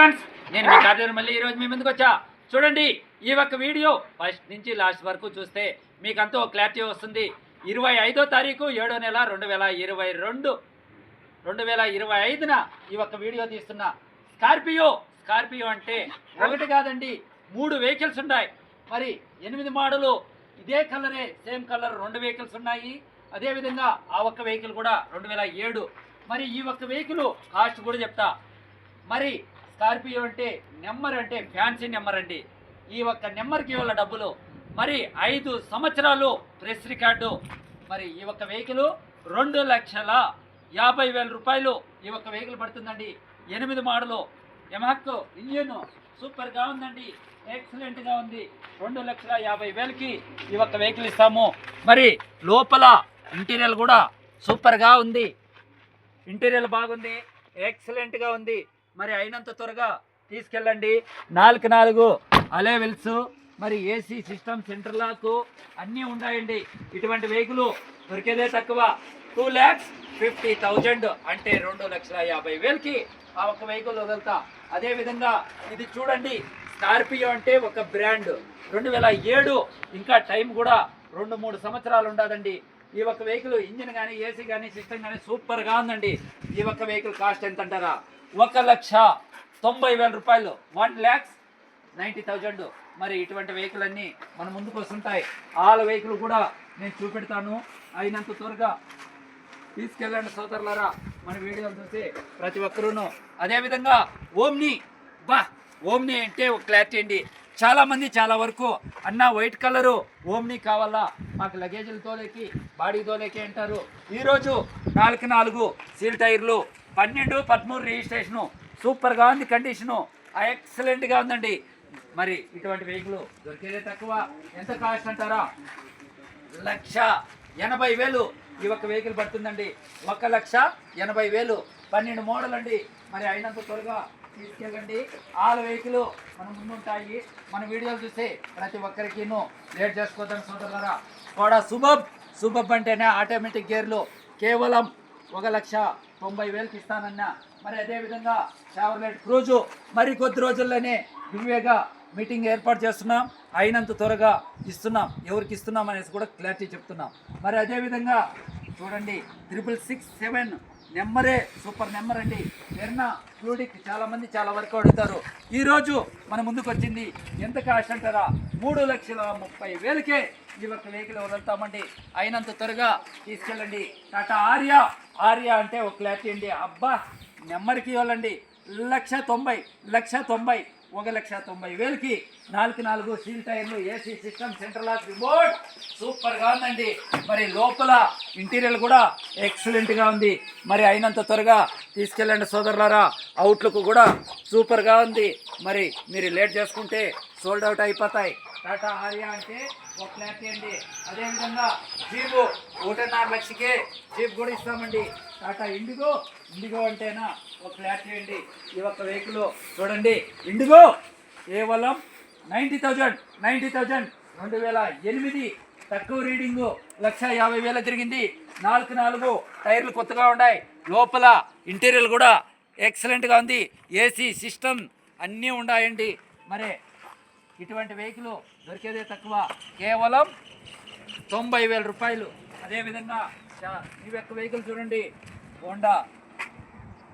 Friends నేను మీ కార్యక్రమం మళ్ళీ ఈరోజు మీ ముందుకు వచ్చా. చూడండి ఈ ఒక్క వీడియో ఫస్ట్ నుంచి లాస్ట్ వరకు చూస్తే మీకు అంతా క్లారిటీ వస్తుంది. ఇరవై ఐదో తారీఖు ఏడో నెల రెండు వేల ఇరవై రెండు. రెండు వేల ఇరవై ఐదున ఈ ఒక్క వీడియో తీస్తున్నా స్కార్పియో. స్కార్పియో అంటే ఒకటి కాదండి మూడు వెహికల్స్ ఉన్నాయి. మరి ఎనిమిది మోడలు ఇదే కలరే సేమ్ కలర్ రెండు వెహికల్స్ ఉన్నాయి. అదేవిధంగా ఆ ఒక్క వెహికల్ కూడా రెండు వేల ఏడు. మరి ఈ ఒక్క వెహికల్ కాస్ట్ కూడా చెప్తా. మరి స్కార్పియో అంటే నెంబర్ అంటే ఫ్యాన్సీ నెంబర్ అండి. ఈ ఒక్క నెంబర్కి ఇవాళ డబ్బులు. మరి ఐదు సంవత్సరాలు ప్రెస్ రికార్డు. మరి ఈ ఒక్క వెహికల్ రెండు లక్షల యాభై వేల రూపాయలు ఈ ఒక్క వెహికల్ పడుతుందండి. ఎనిమిది మోడలు. ఎమహక్ ఇంజిన్ సూపర్గా ఉందండి. ఎక్సలెంట్గా ఉంది. రెండు లక్షల యాభై వేలకి ఈ ఒక్క వెహికల్ ఇస్తాము. మరి లోపల ఇంటీరియర్ కూడా సూపర్గా ఉంది. ఇంటీరియర్ బాగుంది. ఎక్సలెంట్గా ఉంది. మరి అయినంత త్వరగా తీసుకెళ్ళండి. నాలుగు నాలుగు. అలేవెల్స్ మరి ఏసీ సిస్టమ్ సెంటర్ అన్నీ ఉన్నాయండి ఇటువంటి వెహికల్ దొరికేదే తక్కువ. టూ ల్యాక్స్ ఫిఫ్టీ థౌజండ్ అంటే రెండు లక్షల యాభై వేలకి ఆ ఒక్క వెహికల్ వదులుతా. అదేవిధంగా ఇది చూడండి స్కార్పియో అంటే ఒక బ్రాండ్ రెండు వేల ఏడు ఇంకా టైం కూడా రెండు మూడు సంవత్సరాలు ఉండదండి. ఈ ఒక్క వెహికల్ ఇంజిన్ కానీ ఏసీ కానీ సిస్టమ్ కానీ సూపర్గా ఉందండి. ఈ ఒక్క వెహికల్ కాస్ట్ ఎంత అంటారా ఒక లక్ష తొంభై వేల రూపాయలు. One lakhs ninety thousand. మరి ఇటువంటి వెహికల్ అన్నీ మన ముందుకు వస్తుంటాయి. ఆల్ వెహికల్ కూడా నేను చూపెడతాను. అయినంత త్వరగా తీసుకెళ్ళండి సోదరులారా. మన వీడియోలు చూసి ప్రతి ఒక్కరూను. అదేవిధంగా ఓమ్ని బా ఓమ్ని అంటే ఒక క్లారిటీ అండి. చాలామంది చాలా వరకు అన్న వైట్ కలరు ఓమ్ని కావాలా? మాకు లగేజీలు తోలేకి బాడీ తోలేకి అంటారు. ఈరోజు నాలుగు నాలుగు సీల్ టైర్లు పన్నెండు పదమూడు రిజిస్ట్రేషను. సూపర్గా ఉంది కండిషను. ఎక్సలెంట్గా ఉందండి. మరి ఇటువంటి వెహికల్ దొరికేదే తక్కువ. ఎంత కాస్ట్ అంటారా? లక్ష ఎనభై వేలు ఈ ఒక్క వెహికల్ పడుతుందండి. ఒక లక్ష ఎనభై వేలు. పన్నెండు మోడల్ అండి మరి అయినంత త్వరగా తీసుకెళ్ళండి. ఆల్ వెహికల్ మన ముందుంటాయి. మన వీడియోలు చూసి ప్రతి ఒక్కరికి లేట్ చేసుకోవద్దని సోదరులరా. కూడా శుభబ్ శుభబ్ అంటేనే ఆటోమేటిక్ గేర్లు కేవలం ఒక లక్ష తొంభై వేలకి ఇస్తానన్నా. మరి అదేవిధంగా షావర్లెట్ క్రూజు మరి కొద్ది రోజుల్లోనే వివేగా మీటింగ్ ఏర్పాటు చేస్తున్నాం. అయినంత త్వరగా ఇస్తున్నాం. ఎవరికి ఇస్తున్నాం అనేసి కూడా క్లారిటీ చెప్తున్నాం. మరి అదేవిధంగా చూడండి త్రిపుల్ సిక్స్ సెవెన్ నెమ్మరే సూపర్ నెంబర్ అండి. ఎర్నా ఫ్లూడిక్ చాలామంది చాలా వరకు అడుగుతారు. ఈరోజు మన ముందుకు వచ్చింది ఎంత కాస్ట్ అంటారా? మూడు లక్షల ముప్పై వేలకే ఈ ఒక్క వెహికల్ వదులుతామండి. అయినంత త్వరగా తీసుకెళ్ళండి. టాటా ఆర్యా. ఆర్యా అంటే ఒక క్లారిటీ అండి. అబ్బా నెంబర్కి ఇవ్వాలండి. లక్ష తొంభై లక్ష తొంభై. ఒక లక్ష తొంభై వేలకి నాలుగు నాలుగు సీల్ టైర్లు AC system central of remote. సూపర్గా ఉందండి. మరి లోపల ఇంటీరియర్ కూడా ఎక్సలెంట్గా ఉంది. మరి అయినంత త్వరగా తీసుకెళ్ళండి సోదరులారా. అవుట్లుక్ కూడా సూపర్గా ఉంది. మరి మీరు లేట్ చేసుకుంటే సోల్డ్ అవుట్ అయిపోతాయి. టాటా ఆర్యా అంటే ఒక ప్లాట్ ఇవ్వండి అదేవిధంగా జీపు ఒకటిన్నర లక్షకే జీప్ కూడా ఇస్తామండి. టాటా ఇండిగో ఇండిగో అంటేనా ఒక ప్లాట్ ఇవ్వండి ఈ ఒక్క వెహికల్ చూడండి. ఇండిగో కేవలం నైంటీ థౌజండ్ నైంటీ థౌజండ్ రెండు వేల ఎనిమిది తక్కువ రీడింగు లక్ష యాభై వేల తిరిగింది. నాలుగు నాలుగు టైర్లు కొత్తగా ఉన్నాయి. లోపల ఇంటీరియర్ కూడా ఎక్సలెంట్గా ఉంది. ఏసీ సిస్టమ్ అన్నీ ఉన్నాయండి. మరి ఇటువంటి వెహికల్ దొరికేదే తక్కువ. కేవలం తొంభై వేల రూపాయలు. అదేవిధంగా చా- ఈ యొక్క వెహికల్ చూడండి. హోండా.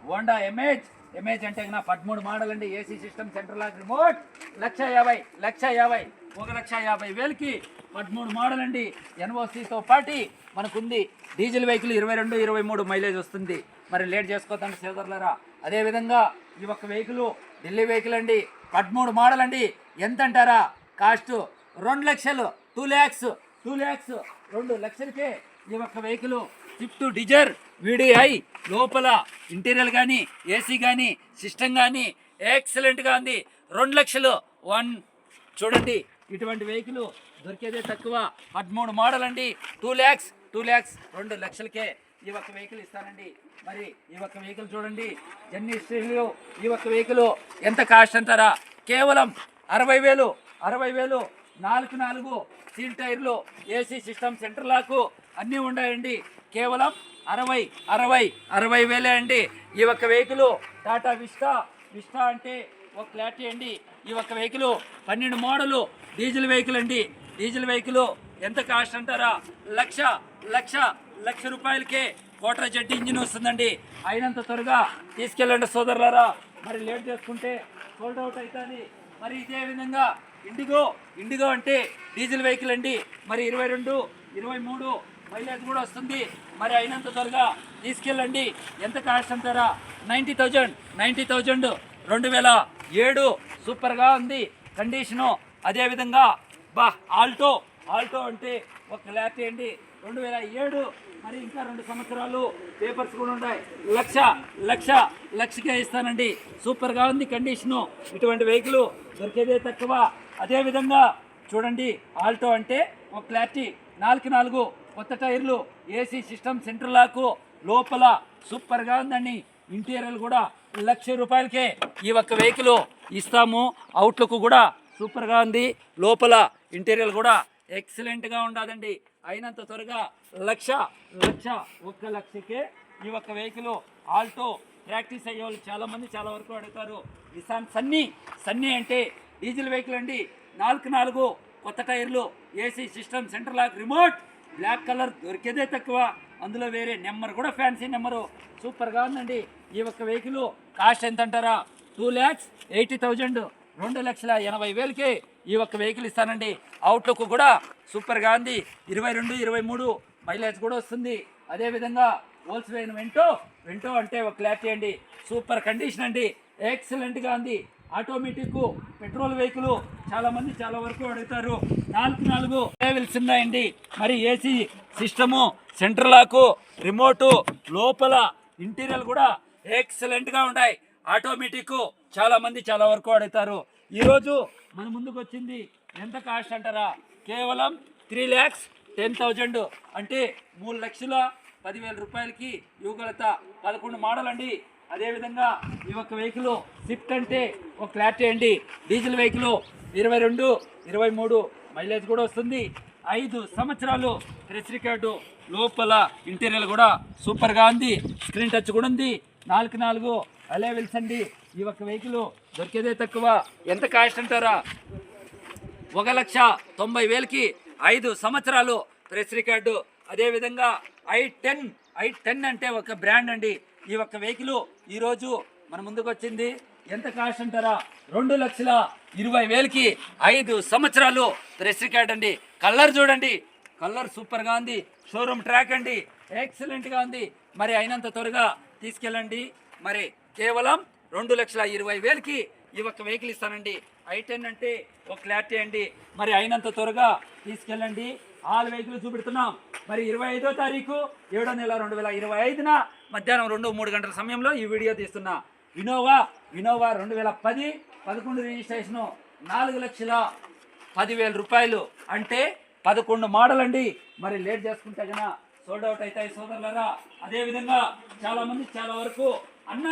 హోండా ఎమేజ్ ఎమేజ్ అంటే పదమూడు మోడల్ అండి AC system central lock remote లక్ష యాభై లక్ష యాభై ఒక లక్ష యాభై వేలకి పదమూడు మోడల్ అండి ఎన్ఓసితో పాటి మనకుంది డీజిల్ వెహికల్ ఇరవై రెండు ఇరవై మూడు మైలేజ్ వస్తుంది. మరి లేట్ చేసుకోదండి సోదరులరా. అదేవిధంగా ఈ ఒక్క వెహికల్ ఢిల్లీ వెహికల్ అండి. పదమూడు మోడల్ అండి ఎంత అంటారా? కాస్ట్ రెండు లక్షలు. టూ ల్యాక్స్ టూ ల్యాక్స్ రెండు లక్షలకే ఈ ఒక్క వెహికల్ స్విఫ్ట్ డిజైర్ వీడిఐ లోపల ఇంటీరియర్ కానీ ఏసీ కానీ సిస్టమ్ కానీ ఎక్సలెంట్గా ఉంది. రెండు లక్షలు వన్ చూడండి ఇటువంటి వెహికల్ దొరికేదే తక్కువ. పదమూడు మోడల్ అండి. టూ ల్యాక్స్ టూ ల్యాక్స్ రెండు లక్షలకే ఈ ఒక్క వెహికల్ ఇస్తానండి. మరి ఈ ఒక్క వెహికల్ చూడండి. జర్నీ స్టీల్ ఈ ఒక్క వెహికల్ ఎంత కాస్ట్ అంటారా? కేవలం అరవై వేలు అరవై వేలు నాలుగు నాలుగు సీల్ టైర్లు ఏసీ సిస్టమ్ సెంటర్ లాకు అన్నీ ఉన్నాయండి. కేవలం అరవై అరవై అరవై వేలే అండి. ఈ ఒక్క వెహికల్ టాటా విస్టా విస్టా అంటే ఒక క్లారిటీ అండి. ఈ ఒక్క వెహికల్ పన్నెండు మోడలు డీజిల్ వెహికల్ అండి. డీజిల్ వెహికల్ ఎంత కాస్ట్ అంటారా? లక్ష లక్ష లక్ష రూపాయలకే కోట్ర జడ్డి ఇంజిన్ వస్తుందండి. అయినంత త్వరగా తీసుకెళ్ళండి సోదరులారా. మరి లేట్ చేసుకుంటే సోల్డ్ అవుట్ అవుతుంది. మరి ఇదే విధంగా ఇండిగో ఇండిగో అంటే డీజిల్ వెహికల్ అండి. మరి ఇరవై రెండు ఇరవై మూడు మైలేజ్ కూడా వస్తుంది. మరి అయినంత త్వరగా తీసుకెళ్ళండి. ఎంత కాస్ట్ అంటారా? నైంటీ థౌజండ్ నైంటీ థౌజండ్ రెండు వేల ఏడు. సూపర్గా ఉంది. కండిషను అదేవిధంగా బా ఆల్టో. ఆల్టో అంటే ఒక క్లారిటీ అండి రెండు వేల ఏడు. మరి ఇంకా రెండు సంవత్సరాలు పేపర్స్ కూడా ఉన్నాయి. లక్ష లక్ష లక్షకే ఇస్తానండి. సూపర్గా ఉంది కండిషను ఇటువంటి వెహికల్ దొరికేదే తక్కువ. అదేవిధంగా చూడండి. ఆల్టో అంటే ఒక క్లారిటీ నాలుగు నాలుగు కొత్త టైర్లు ఏసీ సిస్టమ్ సెంటర్ లాకు లోపల సూపర్గా ఉందండి. ఇంటీరియర్ కూడా లక్ష రూపాయలకే ఈ ఒక్క వెహికల్ ఇస్తాము. అవుట్లుక్ కూడా సూపర్గా ఉంది. లోపల ఇంటీరియర్ కూడా ఎక్సలెంట్గా ఉండదండి. అయినంత త్వరగా లక్ష లక్ష ఒక్క లక్షకే ఈ ఒక్క వెహికల్ ఆల్టో ప్రాక్టీస్ అయ్యే వాళ్ళు చాలామంది చాలా వరకు అడుగుతారు. నిసాన్ సన్నీ సన్నీ అంటే డీజిల్ వెహికల్ అండి. నాలుగు నాలుగు కొత్త టైర్లు AC system center lock remote black colour దొరికేదే తక్కువ. అందులో వేరే నెంబర్ కూడా ఫ్యాన్సీ నెంబరు. సూపర్గా ఉందండి. ఈ ఒక్క వెహికల్ కాస్ట్ ఎంత అంటారా టూ ల్యాక్స్ ఎయిటీ థౌజండ్. రెండు లక్షల ఎనభై వేలకి ఈ ఒక్క వెహికల్ ఇస్తానండి. అవుట్లుక్ కూడా సూపర్గా ఉంది. ఇరవై రెండు ఇరవై మూడు మైలేజ్ కూడా వస్తుంది. అదేవిధంగా హోల్స్ వేన్ వెంటో వెంటో అంటే ఒక క్లారిటీ అండి సూపర్ కండిషన్ అండి. ఎక్సలెంట్గా ఉంది. ఆటోమేటిక్ పెట్రోల్ వెహికల్ చాలా మంది చాలా వరకు అడుగుతారు. నాలుగు నాలుగు లెవెల్స్ ఉన్నాయండి మరి AC system centre lock remote లోపల ఇంటీరియర్ కూడా ఎక్సలెంట్గా ఉన్నాయి ఆటోమేటిక్ చాలా మంది చాలా వరకు అడుగుతారు. ఈరోజు మన ముందుకు వచ్చింది ఎంత కాస్ట్ అంటారా? కేవలం త్రీ ల్యాక్స్ టెన్ థౌజండ్ అంటే మూడు లక్షల పదివేల రూపాయలకి ఇవ్వగలత పదకొండు మోడల్ అండి అదేవిధంగా ఈ ఒక్క వెహికల్ స్విఫ్ట్ అంటే ఒక క్లారిటీ అండి. డీజిల్ వెహికల్ ఇరవై రెండు ఇరవై మూడు మైలేజ్ కూడా వస్తుంది. ఐదు సంవత్సరాలు ప్రెస్ రికార్డు లోపల ఇంటీరియర్ కూడా సూపర్గా ఉంది. స్క్రీన్ టచ్ కూడా ఉంది. నాలుగు నాలుగు అలెవెల్స్ అండి. ఈ ఒక్క వెహికల్ దొరికేదే తక్కువ. ఎంత కాస్ట్ అంటారా? ఒక లక్ష తొంభై వేలకి ఐదు సంవత్సరాలు ప్రెస్ రికార్డు. అదేవిధంగా ఐ టెన్ ఐ టెన్ అంటే ఒక బ్రాండ్ అండి. ఈ ఒక్క వెహికల్ ఈరోజు మన ముందుకు వచ్చింది. ఎంత కాస్ట్ అంటారా? రెండు లక్షల ఇరవై వేలకి ఐదు సంవత్సరాలు ప్రెస్ రికార్డ్ అండి. కలర్ చూడండి. కలర్ సూపర్గా ఉంది. షోరూమ్ ట్రాక్ అండి. ఎక్సలెంట్గా ఉంది. మరి అయినంత త్వరగా తీసుకెళ్ళండి. మరి కేవలం రెండు లక్షల ఇరవై వేలకి ఈ ఒక్క వెహికల్ ఇస్తానండి. ఐ టెన్ అంటే ఒక క్లారిటీ అండి. మరి అయినంత త్వరగా తీసుకెళ్ళండి. ఆల్ వెహికల్ చూపెడుతున్నాం. మరి ఇరవై ఐదో తారీఖు ఏడో నెల రెండు వేల ఇరవై ఐదున మధ్యాహ్నం రెండు మూడు గంటల సమయంలో ఈ వీడియో తీస్తున్నా. వినోవా వినోవా రెండు వేల పది పదకొండు రిజిస్ట్రేషను నాలుగు లక్షల పదివేల రూపాయలు. అంటే పదకొండు మోడల్ అండి మరి లేట్ చేసుకుంటే కన్నా సోల్డ్ అవుట్ అవుతాయి సోదరులరా. అదేవిధంగా చాలామంది చాలా వరకు అన్న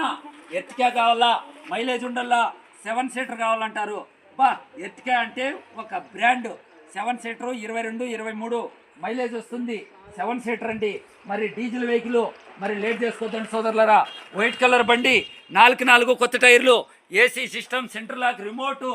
ఎర్తికా కావాలా? మైలేజ్ ఉండాలా సెవెన్ సీటర్ కావాలంటారు. బా ఎర్తికా అంటే ఒక బ్రాండ్. సెవెన్ సీటర్ ఇరవై రెండు ఇరవై మూడు మైలేజ్ వస్తుంది. సెవెన్ సీటర్ అండి. మరి డీజిల్ వెహికల్ మరి లేట్ చేసుకోవద్దండి సోదరులరా. వైట్ కలర్ బండి నాలుగు నాలుగు కొత్త టైర్లు AC system center lock remote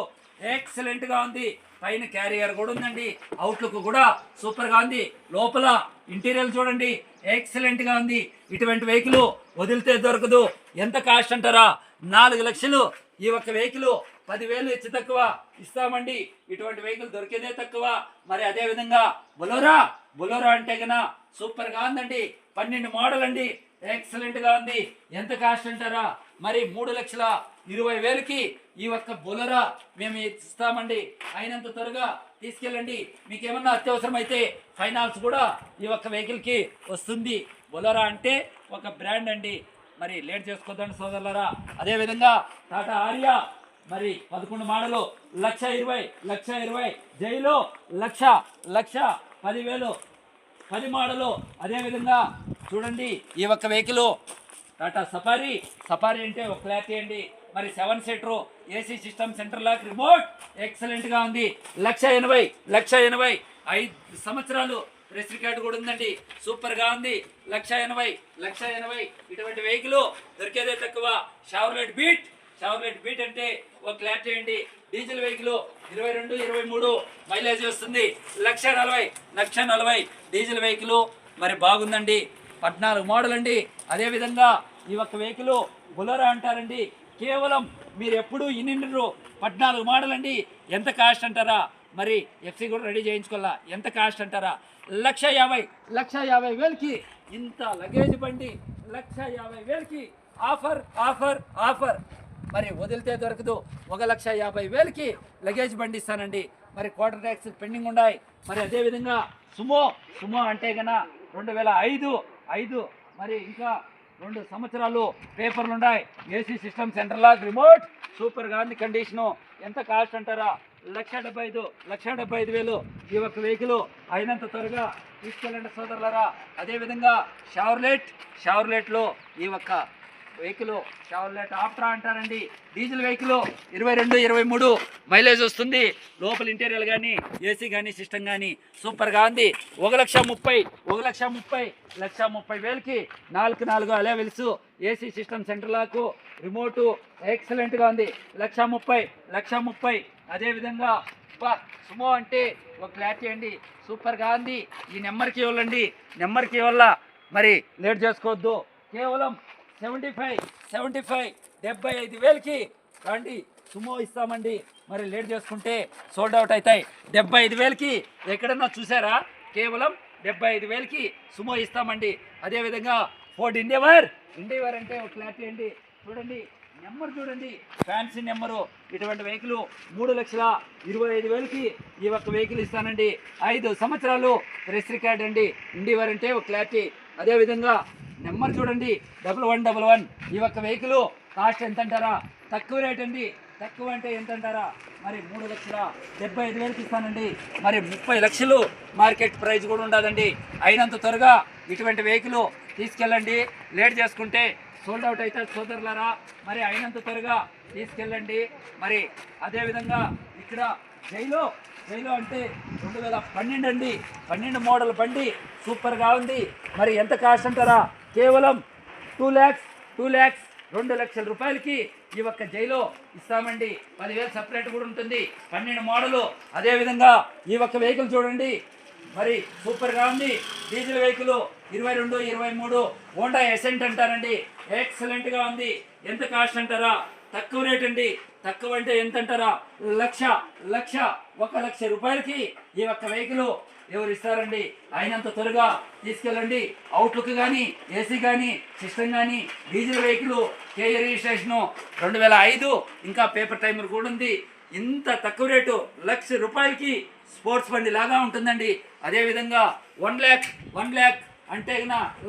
ఎక్సలెంట్గా ఉంది. పైన క్యారియర్ కూడా ఉందండి. అవుట్లుక్ కూడా సూపర్గా ఉంది. లోపల ఇంటీరియర్ చూడండి. ఎక్సలెంట్గా ఉంది. ఇటువంటి వెహికల్ వదిలితే దొరకదు. ఎంత కాస్ట్ అంటారా? నాలుగు లక్షలు ఈ ఒక్క వెహికల్ పదివేలు ఇచ్చి తక్కువ ఇస్తామండి. ఇటువంటి వెహికల్ దొరికేదే తక్కువ. మరి అదే విధంగా బొలోరా బొలోరా అంటే కన సూపర్గా ఉందండి. పన్నెండు మోడల్ అండి ఎక్సలెంట్గా ఉంది. ఎంత కాస్ట్ అంటారా? మరి మూడు లక్షల ఇరవై వేలకి ఈ ఒక్క బొలరా మేము ఇస్తామండి. అయినంత త్వరగా తీసుకెళ్ళండి. మీకు ఏమన్నా అత్యవసరం అయితే ఫైనాన్స్ కూడా ఈ ఒక్క వెహికల్కి వస్తుంది. బొలరా అంటే ఒక బ్రాండ్ అండి. మరి లేట్ చేసుకోద్దండి సోదరులరా. అదేవిధంగా టాటా ఆర్యా మరి పదకొండు మాడలు లక్ష ఇరవై లక్ష ఇరవై జైలు లక్ష లక్ష పదివేలు పది మోడలు అదేవిధంగా చూడండి ఈ ఒక్క వెహికల్. టాటా సఫారీ. సఫారీ అంటే ఒక క్లారిటీ అండి మరి seven seater AC system center lock remote ఎక్సలెంట్గా ఉంది. లక్ష ఎనభై లక్ష ఎనభై. ఐదు సంవత్సరాలు ప్రెస్ రికార్డు కూడా ఉందండి. సూపర్గా ఉంది. లక్ష ఎనభై లక్ష ఎనభై. ఇటువంటి వెహికల్ దొరికేదే తక్కువ. షవర్లెట్ బీట్ షవర్లెట్ బీట్ అంటే ఒక క్లాట్ చేయండి డీజిల్ వెహికల్ ఇరవై రెండు ఇరవై మూడు మైలేజ్ వస్తుంది. లక్ష నలభై లక్ష నలభై డీజిల్ వెహికల్. మరి బాగుందండి. పద్నాలుగు మోడల్ అండి. అదేవిధంగా ఈ ఒక్క వెహికల్ బులరా అంటారండి. కేవలం మీరు ఎప్పుడూ ఇన్నిండ్రు పద్నాలుగు మోడల్ అండి. ఎంత కాస్ట్ అంటారా? మరి ఎఫ్సి కూడా రెడీ చేయించుకోవాలా? ఎంత కాస్ట్ అంటారా? లక్ష యాభై లక్ష యాభై వేలకి ఇంత లగేజ్ బండి లక్ష యాభై వేలకి ఆఫర్ ఆఫర్ ఆఫర్. మరి వదిలితే దొరకదు. ఒక లక్ష యాభై వేలకి లగేజ్ బండి ఇస్తానండి మరి క్వార్టర్ ట్యాక్స్ పెండింగ్ ఉన్నాయి మరి అదేవిధంగా సుమో సుమో అంటే గన రెండు వేల ఐదు ఐదు మరి ఇంకా రెండు సంవత్సరాలు పేపర్లు ఉన్నాయి ఏసీ సిస్టమ్ సెంటర్ రిమోట్ సూపర్గా ఉంది కండిషను. ఎంత కాస్ట్ అంటారా? లక్ష డెబ్బై ఐదు లక్ష డెబ్బై ఐదు వేలు ఈ ఒక్క వెహికల్ అయినంత త్వరగా తీసుకెళ్ళండి సోదరులరా. అదేవిధంగా షవర్లెట్ షవర్లెట్లో ఈ ఒక్క వెహికల్ షవర్లెట్ ఆప్ట్రా అంటారండి. డీజిల్ వెహికల్ ఇరవై రెండు ఇరవై మూడు. మైలేజ్ వస్తుంది. లోపల ఇంటీరియర్ కానీ ఏసీ కానీ సిస్టమ్ కానీ సూపర్గా ఉంది. ఒక లక్ష ముప్పై ఒక లక్ష ముప్పై లక్ష ముప్పై వేలకి నాలుగు నాలుగు అలెవెల్స్ AC system centre lock remote ఎక్సలెంట్గా ఉంది. లక్ష ముప్పై లక్ష ముప్పై. అదేవిధంగా సుమో అంటే ఒక క్లారిటీ అండి. సూపర్గా ఉంది. ఈ నెంబర్కి ఇవ్వాలండి నెంబర్కి ఇవ్వాల? మరి లేట్ చేసుకోవద్దు. కేవలం సెవెంటీ ఫైవ్ సెవెంటీ ఫైవ్ డెబ్బై ఐదు వేలకి రండి. సుమో ఇస్తామండి. మరి లేట్ చేసుకుంటే సోల్డ్ అవుట్ అవుతాయి. డెబ్బై ఐదు వేలకి ఎక్కడన్నా చూసారా? కేవలం డెబ్బై ఐదు వేలకి సుమో ఇస్తామండి. అదేవిధంగా ఫోర్డ్ ఇండియవర్ ఇండియవర్ అంటే ఒక క్లారిటీ అండి చూడండి. నెంబర్ చూడండి. Fancy number. ఇటువంటి వెహికల్ మూడు లక్షల ఇరవై ఐదు వేలకి ఈ ఒక్క వెహికల్ ఇస్తానండి. ఐదు సంవత్సరాలు ప్రెస్ రికార్డ్ అండి. ఇండివర్ అంటే ఒక క్లారిటీ అదేవిధంగా నెంబర్ చూడండి డబల్ వన్ డబల్ వన్. ఈ యొక్క వెహికల్ కాస్ట్ ఎంత అంటారా తక్కువ రేట్ అండి. తక్కువ అంటే ఎంత అంటారా మరి మూడు లక్షల డెబ్బై ఐదు వేలకు ఇస్తానండి. మరి ముప్పై లక్షలు మార్కెట్ ప్రైస్ కూడా ఉండదండి అయినంత త్వరగా ఇటువంటి వెహికల్ తీసుకెళ్ళండి. లేట్ చేసుకుంటే సోల్డ్ అవుట్ అయితే సోదరులారా మరి అయినంత త్వరగా తీసుకెళ్ళండి. మరి అదేవిధంగా ఇక్కడ జైలో. జైలో అంటే రెండు వేల పన్నెండు అండి. పన్నెండు మోడల్ బండి. సూపర్గా ఉంది. మరి ఎంత కాస్ట్ అంటారా? కేవలం టూ ల్యాక్స్ టూ ల్యాక్స్ రెండు లక్షల రూపాయలకి ఈ ఒక్క జైలో ఇస్తామండి. పదివేలు సపరేట్ కూడా ఉంటుంది. పన్నెండు మోడలు. అదేవిధంగా ఈ ఒక్క వెహికల్ చూడండి. మరి సూపర్గా ఉంది. డీజిల్ వెహికల్ ఇరవై రెండు ఇరవై మూడు హోండా ఎసెంట్ అంటారండి. ఎక్సలెంట్గా ఉంది. ఎంత కాస్ట్ అంటారా? తక్కువ రేట్ అండి. తక్కువ అంటే ఎంత అంటారా లక్ష లక్ష ఒక లక్ష రూపాయలకి ఈ ఒక్క వెహికల్ ఎవరు ఇస్తారండి? అయినంత త్వరగా తీసుకెళ్ళండి. అవుట్లుక్ కానీ ఏసీ కానీ సిస్టమ్ కానీ డీజిల్ వెహికల్ కేఏ రిజిస్ట్రేషను రెండు వేల ఐదు ఇంకా పేపర్ టైమర్ కూడా ఉంది. ఇంత తక్కువ రేటు లక్ష రూపాయలకి స్పోర్ట్స్ బండి లాగా ఉంటుందండి. అదేవిధంగా వన్ ల్యాక్ వన్ ల్యాక్ అంటే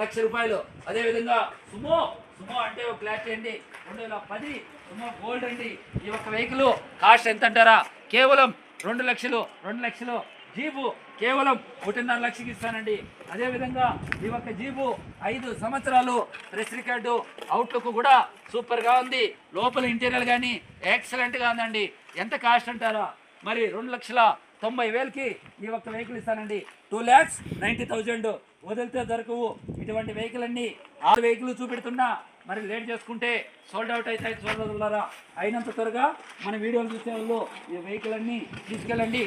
లక్ష రూపాయలు. అదేవిధంగా సుమో సుమో అంటే ఒక క్లారిటీ అండి. రెండు వేల పది గోల్డ్ అండి. ఈ ఒక్క వెహికల్ కాస్ట్ ఎంత అంటారా కేవలం రెండు లక్షలు రెండు లక్షలు. జీబు కేవలం ఒకటిన్నర లక్షకి ఇస్తానండి. అదేవిధంగా ఈ ఒక్క జీబు ఐదు సంవత్సరాలు ప్రెస్ రికార్డు అవుట్లుక్ కూడా సూపర్గా ఉంది. లోపల ఇంటీరియర్ కానీ ఎక్సలెంట్గా ఉందండి. ఎంత కాస్ట్ అంటారా? మరి రెండు లక్షల తొంభై వేలకి ఈ ఒక్క వెహికల్ ఇస్తానండి. టూ ల్యాక్స్ నైంటీ థౌజండ్ వదిలితే దొరకవు. ఇటువంటి వెహికల్ అన్ని ఆరు వెహికల్ చూపెడుతున్నా మరి లేట్ చేసుకుంటే సోల్డ్ అవుట్ అవుతాయి చూడగలరా అయినంత త్వరగా మన వీడియోలు చూసే వాళ్ళు ఈ వెహికల్ అన్నీ తీసుకెళ్ళండి.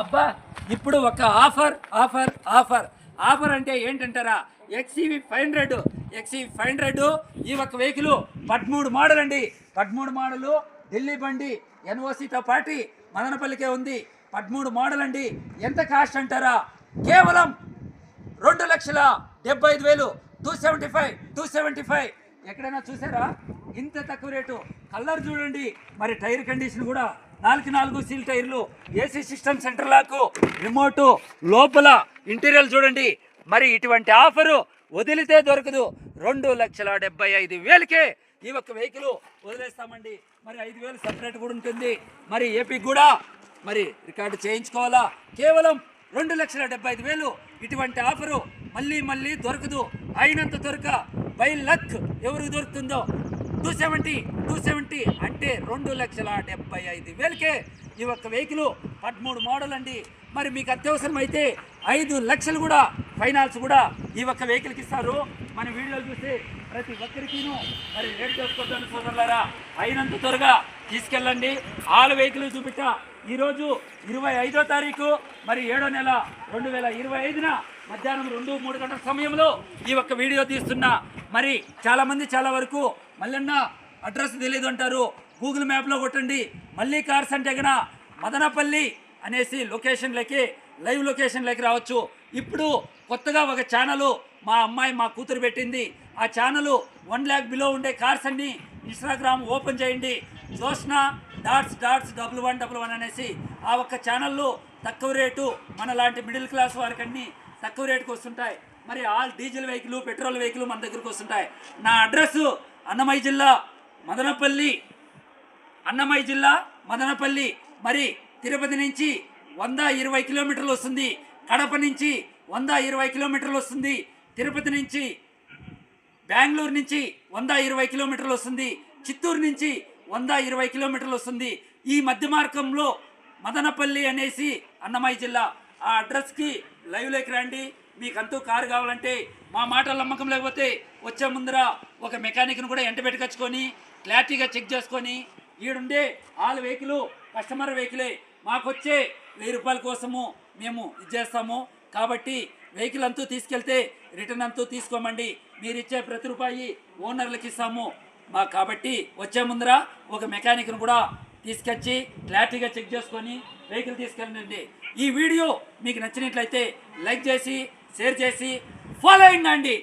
అబ్బా ఇప్పుడు ఒక ఆఫర్ ఆఫర్ ఆఫర్. ఆఫర్ అంటే ఏంటంటారా? XUV five hundred XUV five hundred ఈ ఒక్క వెహికల్ పదమూడు మోడల్ అండి పదమూడు మోడలు ఢిల్లీ బండి ఎన్ఓసితో పాటి మదనపల్లికే ఉంది. పదమూడు మోడల్ అండి ఎంత కాస్ట్ అంటారా? కేవలం రెండు లక్షల డెబ్బై ఐదు వేలు. Two seventy five two seventy five ఎక్కడైనా చూసారా? ఇంత తక్కువ రేటు. కలర్ చూడండి. మరి టైర్ కండిషన్ కూడా నాలుగు నాలుగు సీల్ టైర్లు AC system centre lock remote లోపల ఇంటీరియర్ చూడండి. మరి ఇటువంటి ఆఫరు వదిలితే దొరకదు. రెండు లక్షల డెబ్బై ఐదు వేలకే ఈ ఒక్క వెహికల్ వదిలేస్తామండి. మరి ఐదు వేలు సపరేట్ కూడా ఉంటుంది. మరి ఏపీ కూడా మరి రికార్డు చేయించుకోవాలా? కేవలం రెండు లక్షల డెబ్బై ఐదు వేలు ఇటువంటి ఆఫరు మళ్ళీ మళ్ళీ దొరకదు. అయినంత దొరక బై లక్ ఎవరికి దొరుకుతుందో? టూ సెవెంటీ టూ సెవెంటీ అంటే రెండు లక్షల డెబ్బై ఐదు వేలకే ఈ ఒక్క వెహికల్. పదమూడు మోడల్ అండి. మరి మీకు అత్యవసరం అయితే ఐదు లక్షలు కూడా ఫైనాన్స్ కూడా ఈ ఒక్క వెహికల్కి ఇస్తారు. మన వీడియోలు చూసి ప్రతి ఒక్కరికిను మరి రేట్ చేసుకోవద్దని సోదరులారా అయినంత త్వరగా తీసుకెళ్ళండి. ఆల్ వెహికల్ చూపిట ఈరోజు ఇరవై ఐదో తారీఖు మరి ఏడో నెల రెండు వేల ఇరవై ఐదున మధ్యాహ్నం రెండు మూడు గంటల సమయంలో ఈ ఒక్క వీడియో తీస్తున్నా. మరి చాలామంది చాలా వరకు మల్లన్న అడ్రస్ తెలియదు అంటారు. గూగుల్ మ్యాప్లో కొట్టండి. మళ్ళీ కార్స్ అంటే గన మదనపల్లి అనేసి లొకేషన్లకి లైవ్ లొకేషన్లకి రావచ్చు. ఇప్పుడు కొత్తగా ఒక ఛానల్ మా అమ్మాయి మా కూతురు పెట్టింది. ఆ ఛానల్ వన్ ల్యాక్ బిలో ఉండే కార్స్ అన్ని ఇన్స్టాగ్రామ్ ఓపెన్ చేయండి. Joshna dots dots double one double one అనేసి ఆ ఒక్క ఛానల్లో తక్కువ రేటు మన లాంటి మిడిల్ క్లాస్ వారికన్నీ తక్కువ రేటుకి వస్తుంటాయి. మరి all diesel vehicle petrol vehicle మన దగ్గరకు వస్తుంటాయి. నా అడ్రస్ అన్నమయ్య జిల్లా మదనపల్లి. అన్నమయ్య జిల్లా మదనపల్లి. మరి తిరుపతి నుంచి వంద ఇరవై కిలోమీటర్లు వస్తుంది. కడప నుంచి వంద ఇరవై కిలోమీటర్లు వస్తుంది. తిరుపతి నుంచి బెంగళూరు నుంచి వంద ఇరవై కిలోమీటర్లు వస్తుంది. చిత్తూరు నుంచి వంద ఇరవై కిలోమీటర్లు వస్తుంది. ఈ మధ్య మార్గంలో మదనపల్లి అనేసి అన్నమయ్య జిల్లా. ఆ అడ్రస్కి లైవ్లోకి రండి. మీకంతూ కారు కావాలంటే మా మాటల నమ్మకం లేకపోతే వచ్చే ముందర ఒక మెకానిక్ను కూడా ఎంట పెట్టుకొచ్చుకొని క్లారిటీగా చెక్ చేసుకొని ఈడుండే ఆల్ వెహికల్ కస్టమర్ వెహికలే. మాకొచ్చే వెయ్యి రూపాయల కోసము మేము ఇది చేస్తాము. కాబట్టి వెహికల్ అంతా తీసుకెళ్తే రిటర్న్ అంతా తీసుకోమండి. మీరు ఇచ్చే ప్రతి రూపాయి ఓనర్లకు ఇస్తాము. మా కాబట్టి వచ్చే ముందర ఒక మెకానిక్ను కూడా తీసుకొచ్చి క్లారిటీగా చెక్ చేసుకొని వెహికల్ తీసుకెళ్ళండి. ఈ వీడియో మీకు నచ్చినట్లయితే లైక్ చేసి షేర్ చేసి ఫాలో అయిందండి.